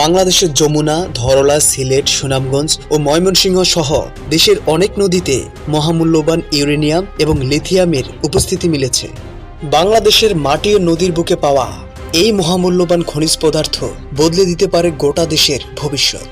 বাংলাদেশের যমুনা, ধরলা, সিলেট, সুনামগঞ্জ ও ময়মনসিংহ সহ দেশের অনেক নদীতে মহামূল্যবান ইউরেনিয়াম এবং লিথিয়ামের উপস্থিতি মিলেছে। বাংলাদেশের মাটি ও নদীর বুকে পাওয়া এই মহামূল্যবান খনিজ পদার্থ বদলে দিতে পারে গোটা দেশের ভবিষ্যৎ।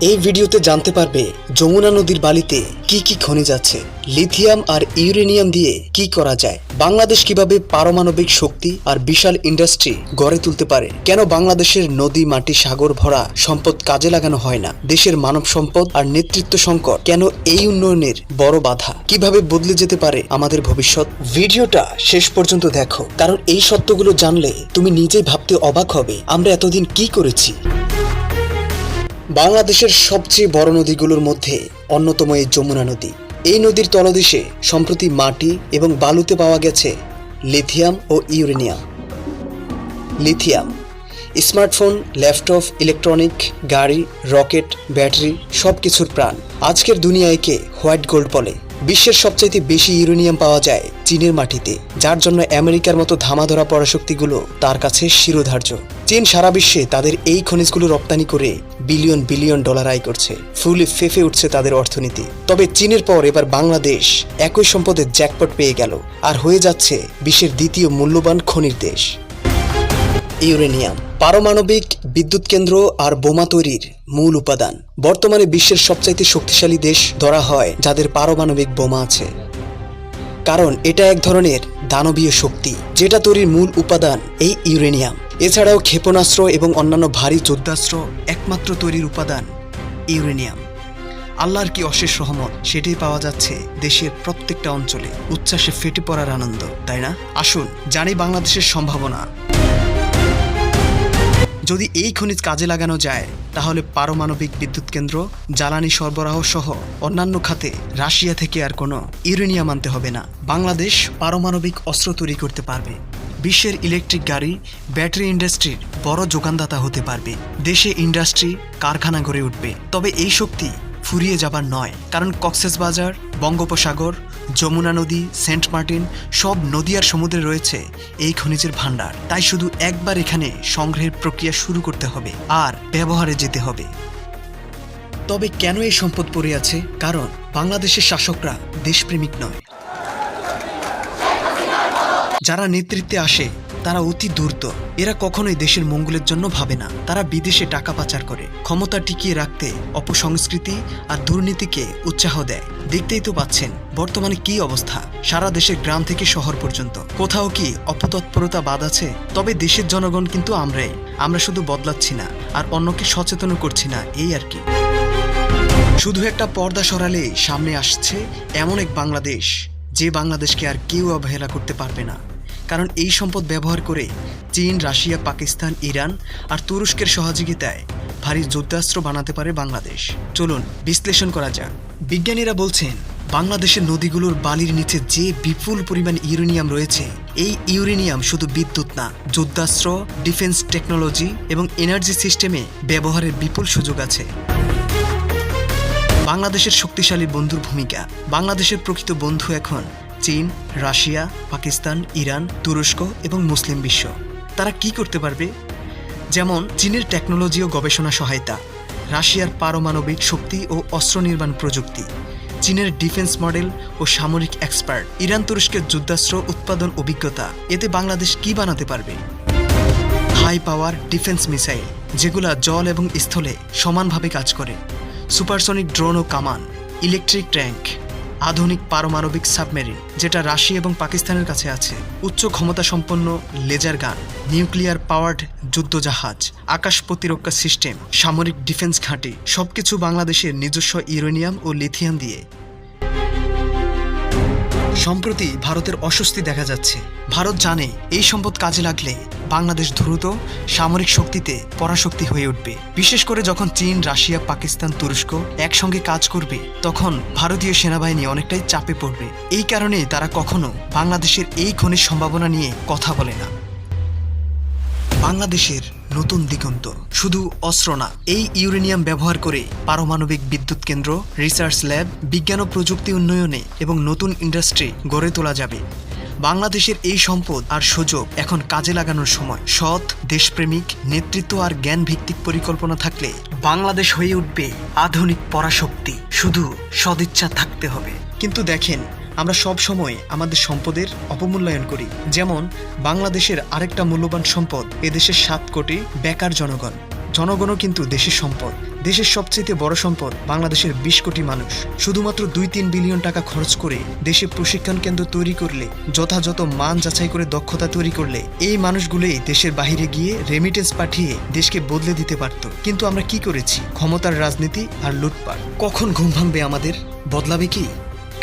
এই ভিডিওতে জানতে পারবে যমুনা নদীর বালিতে কি কি খনিজ আছে? লিথিয়াম আর ইউরেনিয়াম দিয়ে কি করা যায়? বাংলাদেশ কীভাবে পারমাণবিক শক্তি আর বিশাল ইন্ডাস্ট্রি গড়ে তুলতে পারে? কেন বাংলাদেশের নদী, মাটি, সাগর ভরা সম্পদ কাজে লাগানো হয় না? দেশের মানব সম্পদ আর নেতৃত্ব সংকট কেন এই উন্নয়নের বড় বাধা? কীভাবে বদলে যেতে পারে আমাদের ভবিষ্যৎ? ভিডিওটা শেষ পর্যন্ত দেখো, কারণ এই সত্যগুলো জানলে তুমি নিজেই ভাবতে অবাক হবে, আমরা এতদিন কি করেছি? বাংলাদেশের সবচেয়ে বড় নদীগুলোর মধ্যে অন্যতম এই যমুনা নদী। এই নদীর তলদেশে সম্প্রতি মাটি এবং বালুতে পাওয়া গেছে লিথিয়াম ও uranium. Lithium, smartphone, laptop, electronic, গাড়ি, রকেট, ব্যাটারি সব কিছুর প্রাণ। আজকের দুনিয়া একে হোয়াইট গোল্ড বলে। বিশ্বের সবচাইতে বেশি ইউরেনিয়াম পাওয়া যায় চীনের মাটিতে, যার জন্য আমেরিকার মতো ধামাধরা পরাশক্তিগুলো তার কাছে শিরোধার্য। চীন সারা বিশ্বে তাদের এই খনিজগুলো রপ্তানি করে বিলিয়ন বিলিয়ন ডলার আয় করছে। ফুলে ফেফে উঠছে তাদের অর্থনীতি। তবে চীনের পর এবার বাংলাদেশ একই সম্পদের জ্যাকপট পেয়ে গেল আর হয়ে যাচ্ছে বিশ্বের দ্বিতীয় মূল্যবান খনির দেশ। ইউরেনিয়াম, পারমাণবিক বিদ্যুৎ কেন্দ্র আর বোমা তৈরির মূল উপাদান। বর্তমানে বিশ্বের সবচাইতে শক্তিশালী দেশ ধরা হয় যাদের পারমাণবিক বোমা আছে। কারণ এটা এক ধরনের দানবীয় শক্তি, যেটা তৈরির মূল উপাদান এই ইউরেনিয়াম। এছাড়াও ক্ষেপণাস্ত্র এবং অন্যান্য ভারী যুদ্ধাস্ত্র একমাত্র তৈরির উপাদান, ইউরেনিয়াম। আল্লাহর কি অশেষ রহমত, সেটাই পাওয়া যাচ্ছে দেশের প্রত্যেকটা অঞ্চলে। উচ্ছ্বাসে ফেটে পড়ার আনন্দ, তাই না? আসুন জানি বাংলাদেশের সম্ভাবনা। যদি এই খনিজ কাজে লাগানো যায়, তাহলে পারমাণবিক বিদ্যুৎ কেন্দ্র, জ্বালানি সরবরাহ সহ অন্যান্য খাতে রাশিয়া থেকে আর কোনো ইউরেনিয়াম আনতে হবে না। বাংলাদেশ পারমাণবিক অস্ত্র তৈরি করতে পারবে। বিশ্বের ইলেকট্রিক গাড়ি, ব্যাটারি ইন্ডাস্ট্রির বড় যোগানদাতা হতে পারবে। দেশে ইন্ডাস্ট্রি, কারখানা গড়ে উঠবে। তবে এই শক্তি ফুরিয়ে যাবার নয়। কারণ কক্সেসবাজার, বঙ্গোপসাগর, যমুনা নদী, সেন্ট মার্টিন সব নদী আর সমুদ্রে রয়েছে এই খনিজের ভাণ্ডার। তাই শুধু একবার এখানে সংগ্রহের প্রক্রিয়া শুরু করতে হবে আর ব্যবহারে যেতে হবে। তবে কেন এই সম্পদ পড়ে আছে? কারণ বাংলাদেশের শাসকরা দেশপ্রেমিক নয়। যারা নেতৃত্বে আসে, তারা অতি দ্রুত এরা কখনোই দেশের মঙ্গলের জন্য ভাবে না। তারা বিদেশে টাকা পাচার করে, ক্ষমতা টিকিয়ে রাখতে অপসংস্কৃতি আর দুর্নীতিকে উৎসাহ দেয়। দেখতেই তো পাচ্ছেন, বর্তমানে কি অবস্থা। সারা দেশের গ্রাম থেকে শহর পর্যন্ত। কোথাও কি অপতৎপরতা বাদ আছে? তবে দেশের জনগণ কিন্তু আমরাই। আমরা শুধু বদলাচ্ছি না, আর অন্যকে সচেতন করছি না, এই আর কি। শুধু একটা পর্দা সরালে সামনে আসছে এমন এক বাংলাদেশ, যে বাংলাদেশকে আর কেউ অবহেলা করতে পারবে না। কারণ এই সম্পদ ব্যবহার করে চীন, রাশিয়া, পাকিস্তান, ইরান আর তুরস্কের সহযোগিতায় ভারী যুদ্ধাস্ত্র বানাতে পারে বাংলাদেশ। চলুন বিশ্লেষণ করা যাক। বিজ্ঞানীরা বলছেন, বাংলাদেশের নদীগুলোর বালির নিচে যে বিপুল পরিমাণ ইউরেনিয়াম রয়েছে, এই ইউরেনিয়াম শুধু বিদ্যুৎ না, যুদ্ধাস্ত্র, ডিফেন্স টেকনোলজি এবং এনার্জি সিস্টেমে ব্যবহারের বিপুল সুযোগ আছে। বাংলাদেশের শক্তিশালী বন্ধুর ভূমিকা। বাংলাদেশের প্রকৃত বন্ধু এখন চীন, রাশিয়া, পাকিস্তান, ইরান, তুরস্ক এবং মুসলিম বিশ্ব। তারা কি করতে পারবে? যেমন, চীনের টেকনোলজি ও গবেষণা সহায়তা, রাশিয়ার পারমাণবিক শক্তি ও অস্ত্র নির্মাণ প্রযুক্তি, চীনের ডিফেন্স মডেল ও সামরিক এক্সপার্ট, ইরান তুরস্কের যুদ্ধাস্ত্র উৎপাদন অভিজ্ঞতা, এতে বাংলাদেশ কি বানাতে পারবে? হাই পাওয়ার ডিফেন্স মিসাইল, যেগুলা জল এবং স্থলে সমানভাবে কাজ করে, সুপারসনিক ড্রোন ও কামান, ইলেকট্রিক ট্যাঙ্ক। আধুনিক পারমাণবিক সাবমেরিন, যেটা রাশিয়া এবং পাকিস্তানের কাছে আছে। উচ্চ ক্ষমতা সম্পন্ন লেজার গান, নিউক্লিয়ার পাওয়ার্ড যুদ্ধজাহাজ, আকাশ প্রতিরক্ষা সিস্টেম, সামরিক ডিফেন্স ঘাঁটি, সবকিছু বাংলাদেশের নিজস্ব ইউরেনিয়াম ও লিথিয়াম দিয়ে। সম্প্রতি ভারতের অস্বস্তি দেখা যাচ্ছে। ভারত জানে এই সম্পদ কাজে লাগলে বাংলাদেশ দ্রুত সামরিক শক্তিতে পরাশক্তি হয়ে উঠবে। বিশেষ করে যখন চীন, রাশিয়া, পাকিস্তান, তুরস্ক একসঙ্গে কাজ করবে, তখন ভারতীয় সেনাবাহিনী অনেকটাই চাপে পড়বে। এই কারণে তারা কখনো বাংলাদেশের এই খনিজ সম্ভাবনা নিয়ে কথা বলে না। বাংলাদেশের নতুন দিগন্ত। শুধু অস্ত্র না, এই ইউরেনিয়াম ব্যবহার করে পারমাণবিক বিদ্যুৎ কেন্দ্র, রিসার্চ ল্যাব, বিজ্ঞান ও প্রযুক্তি উন্নয়নে এবং নতুন ইন্ডাস্ট্রি গড়ে তোলা যাবে। বাংলাদেশের এই সম্পদ আর সুযোগ এখন কাজে লাগানোর সময়। সৎ, দেশপ্রেমিক, নেতৃত্ব আর জ্ঞান ভিত্তিক পরিকল্পনা থাকলে বাংলাদেশ হয়ে উঠবে আধুনিক পরাশক্তি। শুধু সদিচ্ছা থাকতে হবে। কিন্তু দেখেন আমরা সব সময় আমাদের সম্পদের অপমূল্যায়ন করি। যেমন, বাংলাদেশের আরেকটা মূল্যবান সম্পদ, এদেশের সাত কোটি বেকার জনগণ। জনগণও কিন্তু দেশের সম্পদ। দেশের সবচেয়ে বড় সম্পদ বাংলাদেশের বিশ কোটি মানুষ। শুধুমাত্র দুই তিন বিলিয়ন টাকা খরচ করে দেশে প্রশিক্ষণ কেন্দ্র তৈরি করলে, যথাযথ মান যাচাই করে দক্ষতা তৈরি করলে, এই মানুষগুলোই দেশের বাইরে গিয়ে রেমিটেন্স পাঠিয়ে দেশকে বদলে দিতে পারত। কিন্তু আমরা কি করেছি? ক্ষমতার রাজনীতি আর লুটপাট। কখন ঘুম ভাঙবে আমাদের? বদলাবে কি?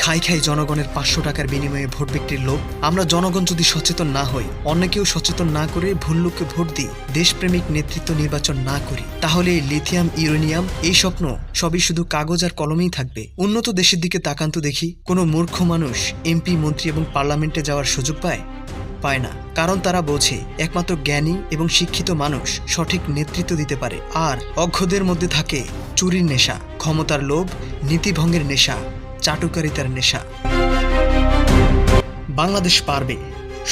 খাই খাই জনগণের পাঁচশো টাকার বিনিময়ে ভোট বিক্রির লোক আমরা জনগণ যদি সচেতন না হই, অন্য কেউ সচেতন না করে ভুল লোককে ভোট দিই, দেশপ্রেমিক নেতৃত্ব নির্বাচন না করি। তাহলে লিথিয়াম, ইউরেনিয়াম এই স্বপ্ন সবই শুধু কাগজ আর কলমেই থাকবে। উন্নত দেশের দিকে তাকান্ত দেখি, কোনো মূর্খ মানুষ এমপি, মন্ত্রী এবং পার্লামেন্টে যাওয়ার সুযোগ পায়? পায় না। কারণ তারা বোঝে, একমাত্র জ্ঞানী এবং শিক্ষিত মানুষ সঠিক নেতৃত্ব দিতে পারে। আর অজ্ঞদের মধ্যে থাকে চুরির নেশা, ক্ষমতার লোভ, নীতিভঙ্গের নেশা। চাটুকারিতার নেশা। বাংলাদেশ পারবে,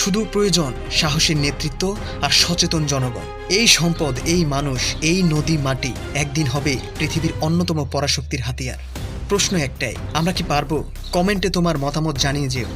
শুধু প্রয়োজন সাহসী নেতৃত্ব আর সচেতন জনগণ। এই সম্পদ, এই মানুষ, এই নদী মাটি একদিন হবে পৃথিবীর অন্যতম পরাশক্তির হাতিয়ার। প্রশ্ন একটাই, আমরা কি পারব? কমেন্টে তোমার মতামত জানিয়ে যেও।